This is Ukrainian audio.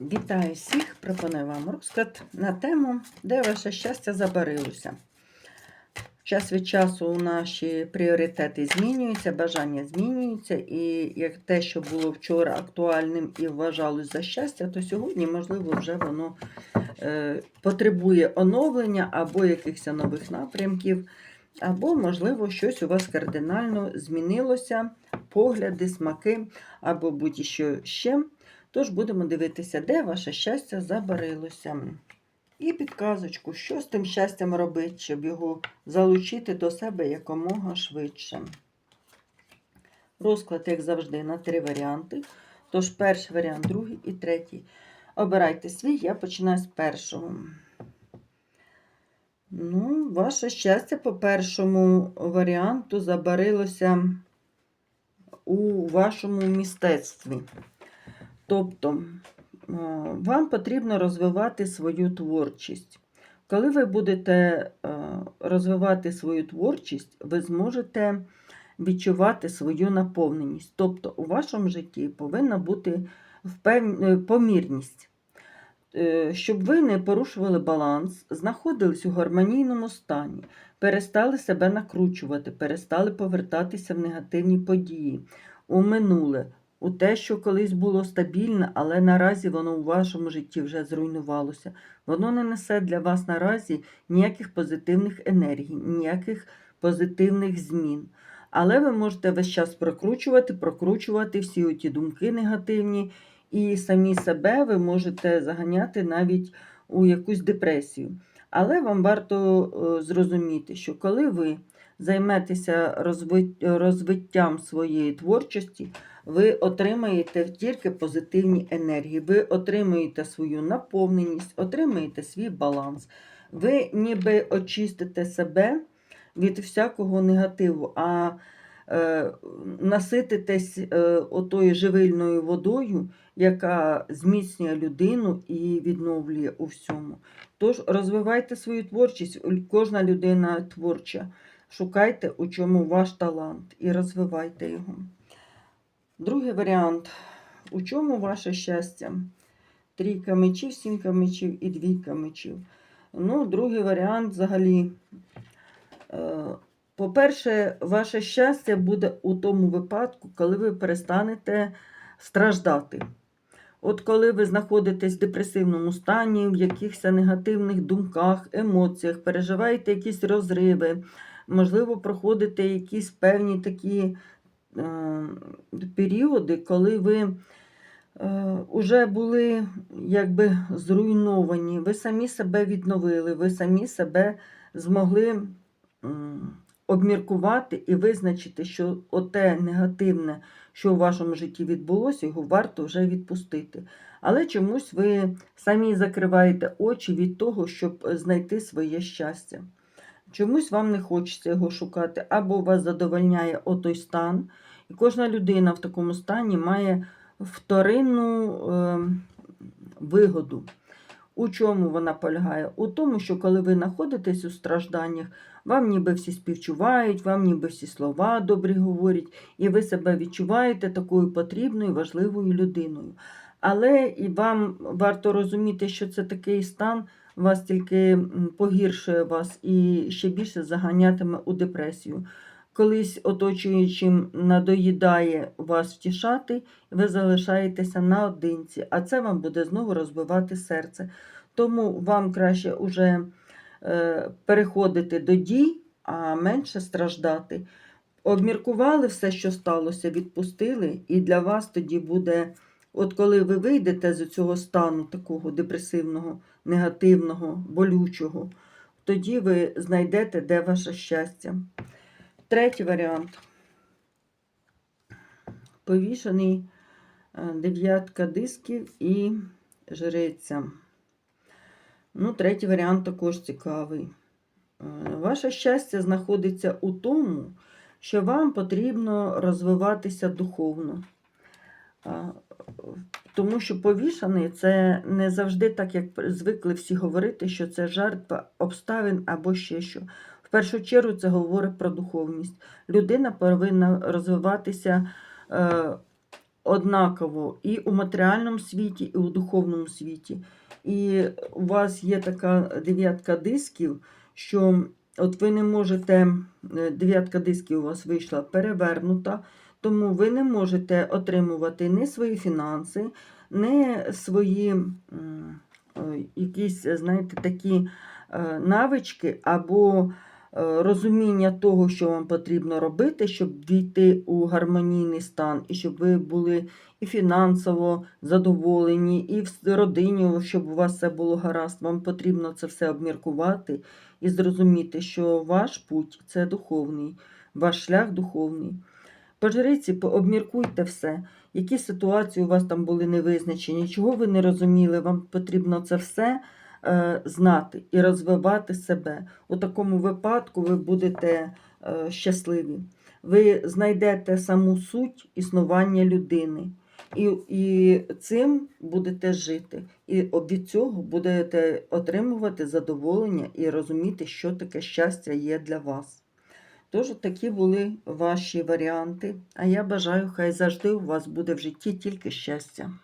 Вітаю всіх! Пропоную вам розклад на тему, де ваше щастя забарилося. Час від часу наші пріоритети змінюються, бажання змінюються, і як те, що було вчора актуальним і вважалось за щастя, то сьогодні, можливо, вже воно е, потребує оновлення або якихось нових напрямків, або, можливо, щось у вас кардинально змінилося, погляди, смаки, або будь-що ще. Тож будемо дивитися, де ваше щастя забарилося. І підказочку, що з тим щастям робити, щоб його залучити до себе якомога швидше. Розклад, як завжди, на три варіанти. Тож перший варіант, другий і третій. Обирайте свій, я починаю з першого. Ну, ваше щастя по першому варіанту забарилося у вашому містецтві. Тобто, е, вам потрібно розвивати свою творчість. Коли ви будете е, розвивати свою творчість, ви зможете відчувати свою наповненість. Тобто, у вашому житті повинна бути е, помірність. Щоб ви не порушували баланс, знаходились у гармонійному стані, перестали себе накручувати, перестали повертатися в негативні події, у минуле, у те, що колись було стабільне, але наразі воно у вашому житті вже зруйнувалося. Воно не несе для вас наразі ніяких позитивних енергій, ніяких позитивних змін. Але ви можете весь час прокручувати, прокручувати всі оті думки негативні, і самі себе ви можете заганяти навіть у якусь депресію. Але вам варто е, зрозуміти, що коли ви займетеся розвиттям своєї творчості, ви отримаєте тільки позитивні енергії, ви отримаєте свою наповненість, отримаєте свій баланс. Ви ніби очистите себе від всякого негативу, а е, насититесь е, отою живильною водою, яка зміцнює людину і відновлює у всьому. Тож розвивайте свою творчість, кожна людина творча. Шукайте, у чому ваш талант, і розвивайте його. Другий варіант. У чому ваше щастя? Трійка мечів, сімка мечів і двійка мечів. Ну, другий варіант взагалі. е, По-перше, ваше щастя буде у тому випадку, коли ви перестанете страждати. От коли ви знаходитесь в депресивному стані, в якихось негативних думках, емоціях, переживаєте якісь розриви, можливо, проходите якісь певні такі періоди, коли ви вже були якби зруйновані, ви самі себе відновили, ви самі себе змогли обміркувати і визначити, що оте негативне, що у вашому житті відбулося, його варто вже відпустити. Але чомусь ви самі закриваєте очі від того, щоб знайти своє щастя. Чомусь вам не хочеться його шукати, або вас задовольняє отой стан. І кожна людина в такому стані має вторинну е, вигоду. У чому вона полягає? У тому, що коли ви знаходитесь у стражданнях, вам ніби всі співчувають, вам ніби всі слова добрі говорять, і ви себе відчуваєте такою потрібною, важливою людиною. Але і вам варто розуміти, що це такий стан вас тільки погіршує вас і ще більше заганятиме у депресію. Колись оточуючим надоїдає вас втішати, ви залишаєтеся наодинці, а це вам буде знову розбивати серце. Тому вам краще уже е, переходити до дій, а менше страждати. Обміркували все, що сталося, відпустили, і для вас тоді буде, от коли ви вийдете з цього стану такого депресивного, негативного, болючого, тоді ви знайдете, де ваше щастя. Третій варіант. Повішений е, дев'ятка дисків і жриця. Ну, третій варіант також цікавий. Е, Ваше щастя знаходиться у тому, що вам потрібно розвиватися духовно. А, Тому що повішаний це не завжди так, як звикли всі говорити, що це жертва обставин або ще що. В першу чергу це говорить про духовність. Людина повинна розвиватися е, однаково і у матеріальному світі, і у духовному світі. І у вас є така дев'ятка дисків, що от ви не можете, е, дев'ятка дисків у вас вийшла перевернута, тому ви не можете отримувати ні свої фінанси, ні свої е, якісь, знаєте, такі е, навички або е, розуміння того, що вам потрібно робити, щоб війти у гармонійний стан, і щоб ви були і фінансово задоволені, і в родині, щоб у вас все було гаразд. Вам потрібно це все обміркувати і зрозуміти, що ваш путь це духовний, ваш шлях духовний. По жриці обміркуйте все, які ситуації у вас там були невизначені, чого ви не розуміли, вам потрібно це все е, знати і розвивати себе. У такому випадку ви будете е, щасливі. Ви знайдете саму суть існування людини. І, і цим будете жити. І від цього будете отримувати задоволення і розуміти, що таке щастя є для вас. Тож такі були ваші варіанти. А я бажаю, хай завжди у вас буде в житті тільки щастя.